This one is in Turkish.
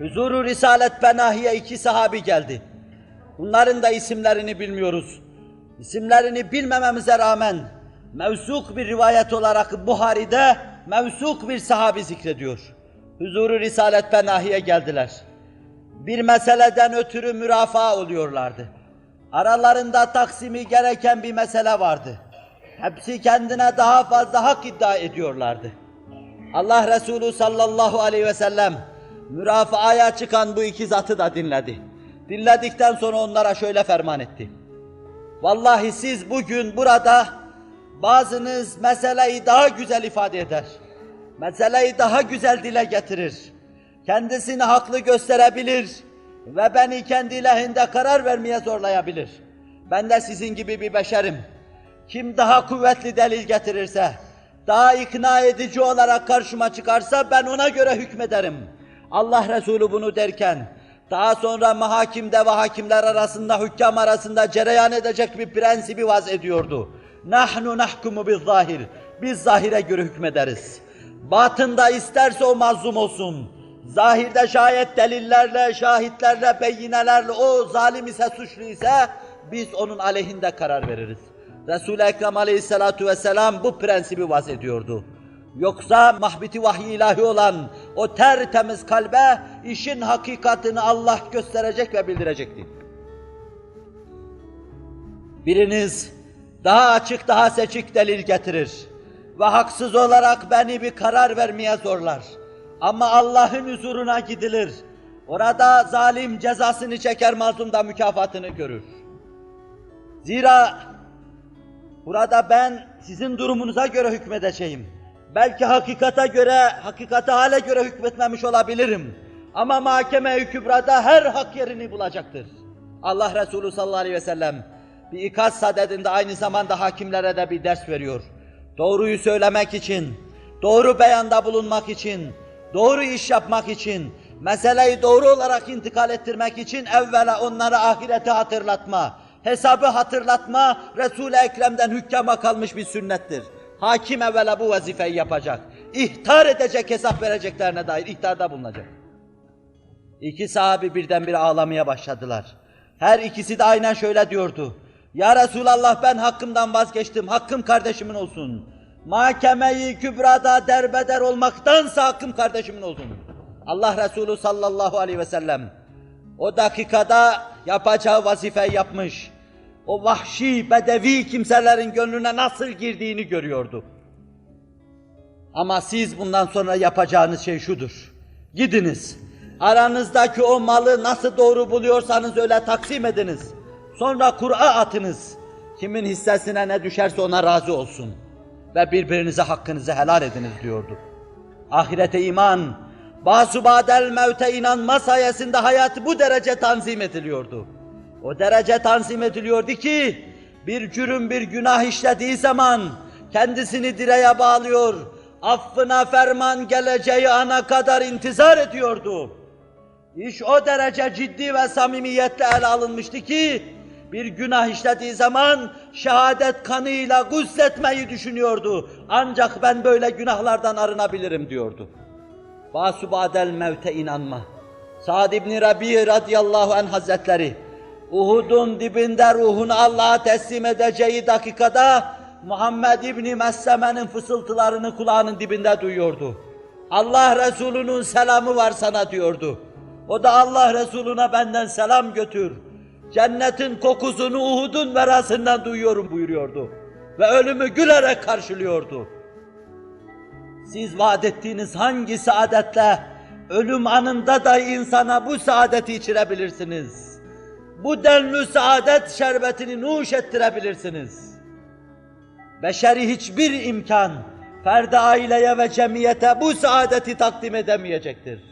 Huzuru Risalet Benahi'ye iki sahabi geldi. Bunların da isimlerini bilmiyoruz. İsimlerini bilmememize rağmen mevsuk bir rivayet olarak Buhari'de mevsuk bir sahabi zikrediyor. Huzuru Risalet Benahi'ye geldiler. Bir meseleden ötürü mürafaa oluyorlardı. Aralarında taksimi gereken bir mesele vardı. Hepsi kendine daha fazla hak iddia ediyorlardı. Allah Resulü sallallahu aleyhi ve sellem mürafaaya çıkan bu iki zatı da dinledi. Dinledikten sonra onlara şöyle ferman etti. Vallahi siz bugün burada bazınız meseleyi daha güzel ifade eder. Meseleyi daha güzel dile getirir. Kendisini haklı gösterebilir ve beni kendi lehinde karar vermeye zorlayabilir. Ben de sizin gibi bir beşerim. Kim daha kuvvetli delil getirirse, daha ikna edici olarak karşıma çıkarsa ben ona göre hükmederim. Allah Resulü bunu derken, daha sonra mahakimde ve hakimler arasında, hükkam arasında cereyan edecek bir prensibi vaz ediyordu. Nahnu nahkumu biz zahir. Biz zahire göre hükmederiz. Batında isterse o mazlum olsun. Zahirde şayet delillerle, şahitlerle, beyinelerle o zalim ise suçlu ise biz onun aleyhinde karar veririz. Resul-i Ekrem aleyhissalatu vesselam bu prensibi vaz ediyordu. Yoksa mahbiti vahiy ilahi olan o tertemiz kalbe işin hakikatini Allah gösterecek ve bildirecekti. Biriniz daha açık, daha seçik delil getirir ve haksız olarak beni bir karar vermeye zorlar. Ama Allah'ın huzuruna gidilir. Orada zalim cezasını çeker, mazlum da mükafatını görür. Zira burada ben sizin durumunuza göre hükmedeceğim. Belki hakikata göre, hakikate hale göre hükmetmemiş olabilirim. Ama mahkeme-i kübrada her hak yerini bulacaktır. Allah Resulü sallallahu aleyhi ve sellem bir ikaz sadedinde aynı zamanda hakimlere de bir ders veriyor. Doğruyu söylemek için, doğru beyanda bulunmak için, doğru iş yapmak için, meseleyi doğru olarak intikal ettirmek için evvela onlara ahireti hatırlatma, hesabı hatırlatma Resul-i Ekrem'den hükkama kalmış bir sünnettir. Hakim evvela bu vazifeyi yapacak. İhtar edecek, hesap vereceklerine dair ihtarda bulunacak. İki sahabi birdenbire ağlamaya başladılar. Her ikisi de aynen şöyle diyordu. Ya Resulallah ben hakkımdan vazgeçtim, hakkım kardeşimin olsun. Mahkemeyi kübrada derbeder olmaktansa hakkım kardeşimin olsun. Allah Resulü sallallahu aleyhi ve sellem o dakikada yapacağı vazifeyi yapmış. O vahşi, bedevi kimselerin gönlüne nasıl girdiğini görüyordu. Ama siz bundan sonra yapacağınız şey şudur. Gidiniz, aranızdaki o malı nasıl doğru buluyorsanız öyle taksim ediniz. Sonra Kur'a atınız. Kimin hissesine ne düşerse ona razı olsun. Ve birbirinize hakkınızı helal ediniz diyordu. Ahirete iman, basubadel mevte inanma sayesinde hayat bu derece tanzim ediliyordu. O derece tanzim ediliyordu ki, bir cürüm bir günah işlediği zaman kendisini direğe bağlıyor, affına ferman geleceği ana kadar intizar ediyordu. İş o derece ciddi ve samimiyetle ele alınmıştı ki, bir günah işlediği zaman şehadet kanıyla gusletmeyi düşünüyordu. Ancak ben böyle günahlardan arınabilirim diyordu. Basubadel mevte inanma. Sa'd ibn Rabi radıyallahu anh hazretleri, Uhud'un dibinde ruhunu Allah'a teslim edeceği dakikada Muhammed İbni Mesleme'nin fısıltılarını kulağının dibinde duyuyordu. Allah Resulü'nün selamı var sana diyordu. O da Allah Resulüne benden selam götür. Cennetin kokusunu Uhud'un verasından duyuyorum buyuruyordu. Ve ölümü gülerek karşılıyordu. Siz vaat ettiğiniz hangi saadetle ölüm anında da insana bu saadeti içirebilirsiniz? Bu denli saadet şerbetini nuş ettirebilirsiniz. Beşeri hiçbir imkan, ferdi aileye ve cemiyete bu saadeti takdim edemeyecektir.